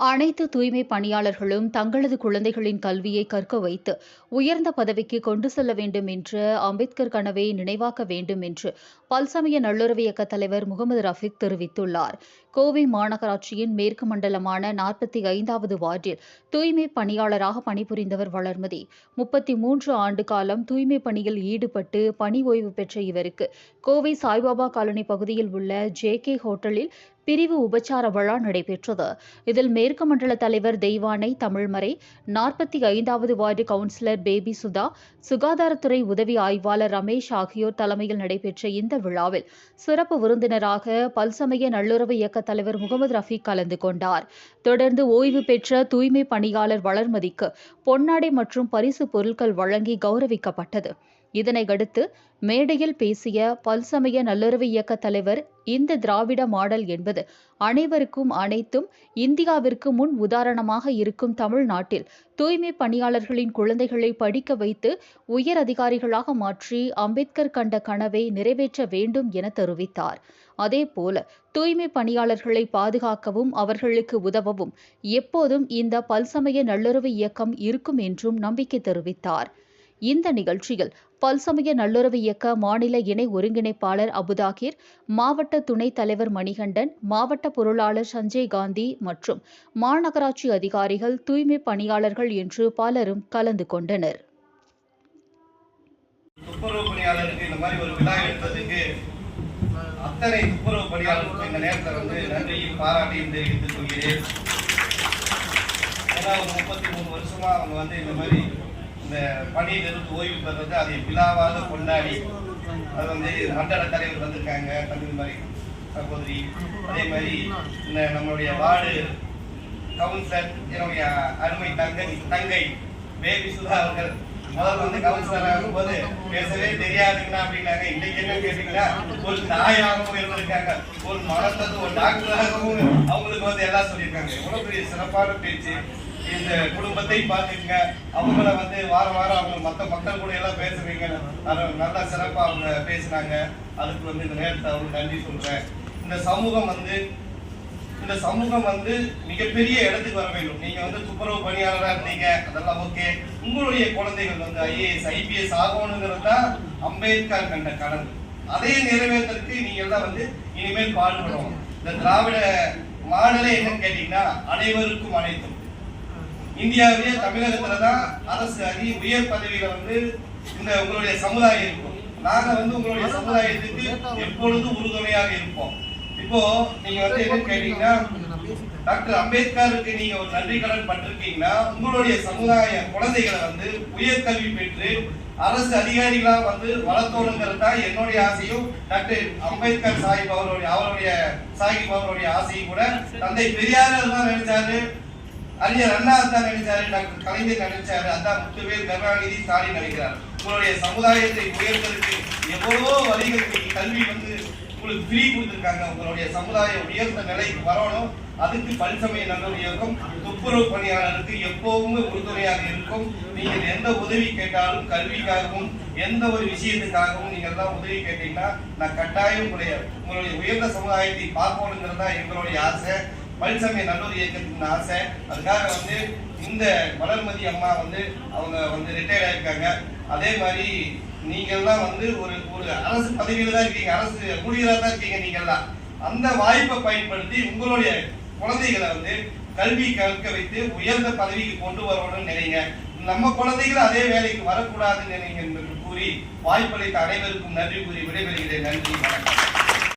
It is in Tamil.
அனைத்து தூய்மை பணியாளர்களும் தங்களது குழந்தைகளின் கல்வியை கற்க வைத்து உயர்ந்த பதவிக்கு கொண்டு செல்ல வேண்டும் என்று அம்பேத்கர் கனவை நினைவாக்க வேண்டும் என்று பல்சமய நல்லுறவு இயக்க தலைவர் முகமது ரஃபிக் தெரிவித்துள்ளார். கோவை மாநகராட்சியின் மேற்கு மண்டலமான நாற்பத்தி ஐந்தாவது வார்டில் தூய்மை பணியாளராக பணிபுரிந்தவர் வளர்மதி. முப்பத்தி மூன்று ஆண்டு காலம் தூய்மை பணியில் ஈடுபட்டு பணி ஓய்வு பெற்ற இவருக்கு கோவை சாய்பாபா காலனி பகுதியில் உள்ள ஜே கே ஹோட்டலில் பிரிவு உபச்சார விழா நடைபெற்றது. இதில் மேற்கு மண்டல தலைவர் தெய்வானை தமிழ்மறை நாற்பத்தி ஐந்தாவது வார்டு கவுன்சிலர் பேபி சுதா சுகாதாரத்துறை உதவி ஆய்வாளர் ரமேஷ் ஆகியோர் தலைமையில் நடைபெற்ற இந்த விழாவில் சிறப்பு விருந்தினராக பல்சமய நல்லுறவு இயக்க தலைவர் முகமது ரஃபீக் கலந்து கொண்டார். தொடர்ந்து ஓய்வு பெற்ற தூய்மை பணியாளர் வளர்மதிக்கு பொன்னாடை மற்றும் பரிசு பொருட்கள் வழங்கி கௌரவிக்கப்பட்டது. இதனையடுத்து மேடையில் பேசிய பல்சமய நல்லுறவு இயக்க தலைவர் இந்த திராவிட மாடல் என்பது அனைவருக்கும் அனைத்தும் இந்தியாவிற்கு முன் உதாரணமாக இருக்கும் தமிழ்நாட்டில் தூய்மை பணியாளர்களின் குழந்தைகளை படிக்க வைத்து உயர் அதிகாரிகளாக மாற்றி அம்பேத்கர் கண்ட கனவை நிறைவேற்ற வேண்டும் என தெரிவித்தார். அதேபோல தூய்மை பணியாளர்களை பாதுகாக்கவும் அவர்களுக்கு உதவவும் எப்போதும் இந்த பல்சமய நல்லுறவு இயக்கம் இருக்கும் என்றும் நம்பிக்கை தெரிவித்தார். இந்த நிகழ்ச்சியில் பல்சமய நல்லுறவு இயக்க மாநில இணை ஒருங்கிணைப்பாளர் அபுதாகிர் மாவட்ட துணைத் தலைவர் மணிகண்டன் மாவட்ட பொருளாளர் சஞ்சய் காந்தி மற்றும் மாநகராட்சி அதிகாரிகள் தூய்மை பணியாளர்கள் என்று பலரும் கலந்து கொண்டனர். அத்தனை துப்புரவு பணியாளருக்கும் இந்த நேரத்தில் வந்து நன்றியும் பாராட்டியும் தெரிவித்துக் கொள்கிறேன். ஏன்னா ஒரு முப்பத்தி மூணு வருஷமா அவங்க வந்து இந்த மாதிரி இந்த பணியிலிருந்து ஓய்வு பெறுவது அதை விழாவாக கொண்டாடி அது வந்து மண்டல தலைவர் வந்திருக்காங்க தமிழ் மாதிரி சகோதரி. அதே மாதிரி இந்த நம்மளுடைய வார்டு கவுன்சிலர் என்னுடைய அருமை தங்கை தங்கை பேபி சுதா அவர்கள். முதல்ல வந்து கவுன்சிலர் ஆகும்போது பேசவே தெரியாதுங்கண்ணா அப்படின்னாங்க. இன்னைக்கு என்ன கேட்டீங்கன்னா ஒரு தாயாகவும் இருந்திருக்காங்க. ஒரு மரத்தது ஒரு டாக்டராகவும் அவங்களுக்கு வந்து எல்லாம் சொல்லியிருக்காங்க. எவ்வளவு பெரிய சிறப்பான பேச்சு. இந்த குடும்பத்தையும் பார்த்துக்குங்க. அவங்கள வந்து வாரம் வாரம் அவங்க மற்ற மக்கள் கூட எல்லாம் பேசுவீங்க. நல்லா சிறப்பா அவங்க பேசினாங்க. அதுக்கு வந்து இந்த நேரத்தை அவங்க நன்றி சொல்றேன். இந்த சமூகம் வந்து இந்த சமூகம் வந்து மிகப்பெரிய இடத்துக்கு வர வேண்டும். நீங்க வந்து துப்புரவு பணியாளராக இருந்தீங்க. அதெல்லாம் ஓகே. உங்களுடைய குழந்தைகள் வந்து ஐஏஎஸ் ஐபிஎஸ் ஆகணுங்கிறது தான் அம்பேத்கர் கண்ட கனவு. அதே நிறைவேற்றதுக்கு நீங்க எல்லாம் வந்து இனிமேல் பாடுபடணும். இந்த திராவிட மாடலே என்னன்னு கேட்டீங்கன்னா அனைவருக்கும் அனைத்தும். இந்தியாவிலேயே தமிழகத்துல தான் அரசு அதி உயர் பதவியில வந்து இந்த உங்களுடைய சமுதாயம் இருக்கும். நாங்க வந்து உங்களுடைய சமுதாயத்துக்கு எப்பொழுதும் உறுதுணையாக இருப்போம்? இப்போ நீங்க வந்து என்ன கேட்டீங்கன்னா டாக்டர் அம்பேத்கருக்கு நீங்க ஒரு நன்றி கடன் பட்டிருக்கீங்கன்னா உங்களுடைய சமுதாய குழந்தைகளை வந்து உயர்கல்வி பெற்று அரசு அதிகாரிகளா வந்து வளர்த்தோணுங்கிறது தான் என்னுடைய ஆசையும். டாக்டர் அம்பேத்கர் சாஹிப் அவருடைய அவருடைய சாஹிப் அவருடைய ஆசையும் கூட தந்தை பெரியார் தான் நினைச்சாரு. அறிஞர் அண்ணா தான் நினைச்சாரு டாக்டர் கலைஞர் நினைச்சாரு அதான் முத்துவேல் கருணாநிதி ஸ்டாலின் நினைக்கிறார் உங்களுடைய சமுதாயத்தை உயர்வதற்கு எவ்வளவோ வழிகள் கல்வி வந்து உங்களுக்கு ஃப்ரீ கொடுத்துருக்காங்க. உங்களுடைய சமுதாயம் உயர்ந்த நிலைக்கு வரணும். அதுக்கு பல்சமய நல்ல இயக்கம் துப்புரவு பணியாளருக்கு எப்போவுமே உறுதுணையாக இருக்கும். நீங்கள் எந்த உதவி கேட்டாலும் கல்விக்காகவும் எந்த ஒரு விஷயத்துக்காகவும் நீங்கள் எல்லாம் உதவி கேட்டீங்கன்னா நான் கட்டாயம் உங்களுடைய உங்களுடைய உயர்ந்த சமுதாயத்தை பார்க்கணுங்கிறது தான் எங்களுடைய ஆசை. பல்சமய நல்லூர் இயக்கத்துக்கு ஆசை அதுக்காக வந்து இந்த வளர்மதி அம்மா வந்து அவங்க வந்து ரிட்டையர்ட் ஆயிருக்காங்க. அதே மாதிரி நீங்கள்லாம் வந்து ஒரு ஒரு அரசு பதவியில் தான் இருக்கீங்க. அரசு ஊழியராக தான் இருக்கீங்க நீங்கள்லாம். அந்த வாய்ப்பை பயன்படுத்தி உங்களுடைய குழந்தைகளை வந்து கல்வி கற்க வைத்து உயர்ந்த பதவிக்கு கொண்டு வரணும்னு நினைங்க. நம்ம குழந்தைகள் அதே வேலைக்கு வரக்கூடாதுன்னு நினைங்க என்று கூறி வாய்ப்பளித்த அனைவருக்கும் நன்றி கூறி விடைபெறுகிறேன். நன்றி வணக்கம்.